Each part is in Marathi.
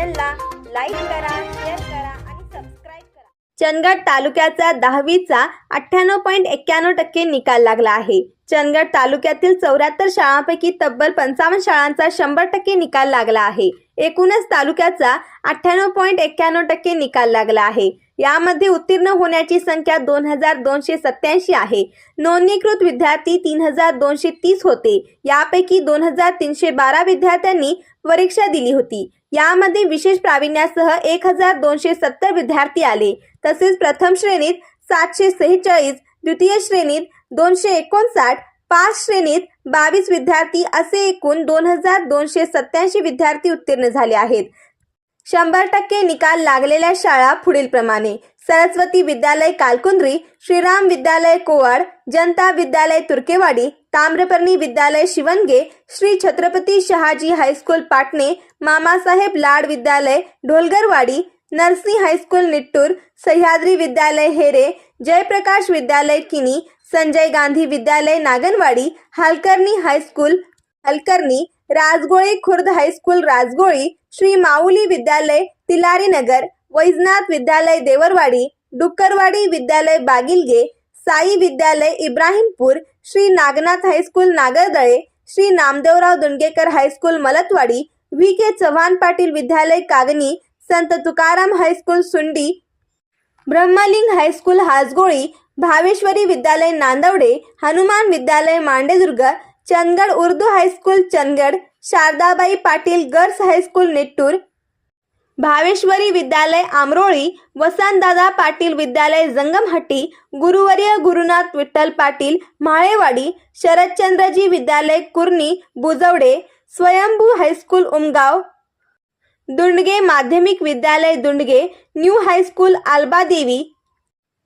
चॅनलला लाईक करा शेअर करा आणि सबस्क्राईब करा. चंदगड तालुक्याचा दहावीचा अठ्ठ्याण्णव पॉईंट एक्क्याण्णव टक्के निकाल लागला आहे. चंदगड तालुक्यातील चौऱ्याहत्तर शाळांपैकी तब्बल पंचावन्न शाळांचा शंभर टक्के निकाल लागला आहे. एकूणच तालुक्याचा अठ्ठ्याण्णव पॉईंट एक्क्याण्णव टक्के निकाल लागला आहे. यामध्ये उत्तीर्ण होण्याची संख्या दोन हजार दोनशे सत्याऐंशी आहे. नोंदणीकृत विद्यार्थी तीन हजार दोनशे तीस होते. यापैकी दोन हजार तीनशे बारा विद्यार्थ्यांनी परीक्षा दिली होती. यामध्ये विशेष प्रावीण्यासह एक हजार दोनशे सत्तर विद्यार्थी आले. तसेच प्रथम श्रेणीत सातशे सेहेचाळीस द्वितीय श्रेणीत दोनशे एकोणसाठ पाच श्रेणीत बावीस विद्यार्थी असे एकूण दोन हजार दोनशे सत्याऐंशी विद्यार्थी उत्तीर्ण झाले आहेत. शंभर टक्के निकाल लागलेल्या शाळा पुढीलप्रमाणे सरस्वती विद्यालय कालकुंद्री श्रीराम विद्यालय कोवाड जनता विद्यालय तुर्केवाडी ताम्रपर्णी विद्यालय शिवणगे श्री छत्रपती शहाजी हायस्कूल पाटणे मामासाहेब लाड विद्यालय ढोलगरवाडी नरसी हायस्कूल निट्टूर सह्याद्री विद्यालय हेरे जयप्रकाश विद्यालय किनी संजय गांधी विद्यालय Nagnawadi Halkarni high school Halkarni Rajgoli Khurd high school Rajgoli Shri Mauli विद्यालय तिलारी नगर वैजनाथ विद्यालय देवरवाडी डुक्करवाडी विद्यालय बागिलगे साई विद्यालय Ibrahimpur Shri Nagnath high school Nagardale Shri Namdevrao Dundgekar high school Maltawadi V K Chavan Patil विद्यालय कागनी संत तुकाराम हायस्कूल सुंडी ब्रह्मलिंग हायस्कूल हासगोळी भावेश्वरी विद्यालय नांदवडे हनुमान विद्यालय Mandedurg Chandgad Urdu high school Chandgad Sharadabai Patil girls high school Nittur Bhaveshwari विद्यालय आमरोळी वसंतदादा पाटील विद्यालय जंगमहट्टी गुरुवर्य गुरुनाथ विठ्ठल पाटील म्हाळेवाडी शरदचंद्रजी विद्यालय कुर्णी बुजवडे स्वयंभू हायस्कूल उमगाव दुंडगे माध्यमिक विद्यालय Dundage new high school Albadevi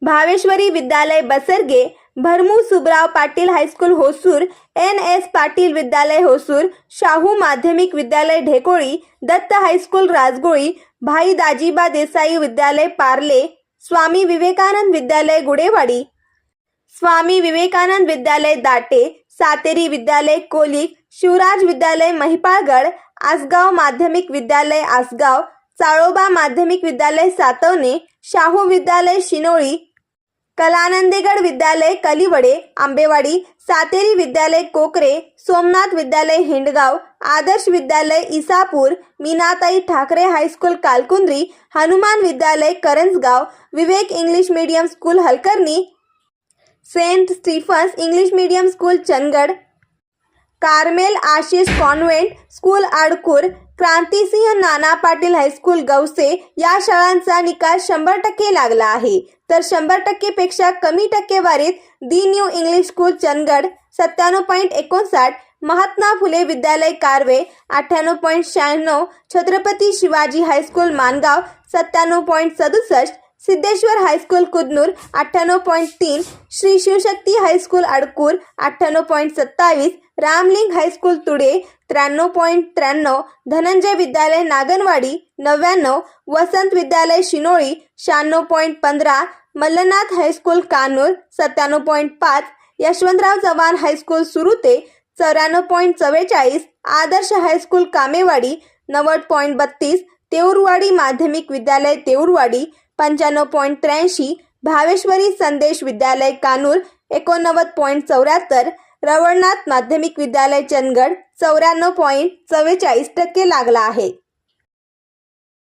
Bhaveshwari विद्यालय Basarge Bharmu Subrao Patil high school Hosur N S Patil विद्यालय होसूर शाहू माध्यमिक विद्यालय ढेकोळी दत्त हायस्कूल राजगोळी भाई दाजीबा देसाई विद्यालय पार्ले स्वामी विवेकानंद विद्यालय गुडेवाडी स्वामी विवेकानंद विद्यालय दाटे सातेरी विद्यालय कोलिक शिवराज विद्यालय महिपाळगड आसगाव माध्यमिक विद्यालय आसगाव चाळोबा माध्यमिक विद्यालय सातवणे शाहू विद्यालय शिनोळी कलानंदेगड विद्यालय कलिवडे आंबेवाडी सातेरी विद्यालय कोकरे सोमनाथ विद्यालय हिंडगाव आदर्श विद्यालय इसापूर मीनाताई ठाकरे हायस्कूल कालकुंद्री हनुमान विद्यालय Karanjgaon Vivek English medium school Halkarni Saint Stephen's English medium school Chandgad Carmel Ashish convent school Adkur Krantisinh Nana Patil high school Gavase या शाळांचा निकाल शंभर टक्के लागला आहे. तर शंभर टक्केपेक्षा कमी टक्केवारीत the new English school Chandgad सत्त्याण्णव पॉईंट एकोणसाठ महात्मा फुले विद्यालय कारवे अठ्ठ्याण्णव पॉईंट शहाण्णव छत्रपती शिवाजी हायस्कूल मानगाव सत्त्याण्णव पॉईंट सदुसष्ट सिद्धेश्वर हायस्कूल कुदनूर अठ्ठ्याण्णव पॉईंट तीन. श्री शिवशक्ती हायस्कूल अडकूर अठ्ठ्याण्णव पॉईंट सत्तावीस. रामलिंग हायस्कूल तुडे त्र्याण्णव पॉईंट त्र्याण्णव. धनंजय विद्यालय नागनवाडी नव्याण्णव. वसंत विद्यालय शिनोळी शहाण्णव पॉईंट पंधरा. मल्लनाथ हायस्कूल कानूर सत्त्याण्णव पॉईंट पाच. यशवंतराव चव्हाण हायस्कूल सुरुते चौऱ्याण्णव पॉईंट चव्वेचाळीस. आदर्श हायस्कूल कामेवाडी नव्वद पॉईंट बत्तीस. तेऊरवाडी माध्यमिक विद्यालय तेऊरवाडी. पंच्याण्णव पॉईंट त्र्याऐंशी भावेश्वरी संदेश विद्यालय कानूर एकोणनव्वद पॉईंट चौऱ्याहत्तर रवळनाथ माध्यमिक विद्यालय चंदगड चौऱ्याण्णव पॉईंट चव्वेचाळीस टक्के लागला आहे.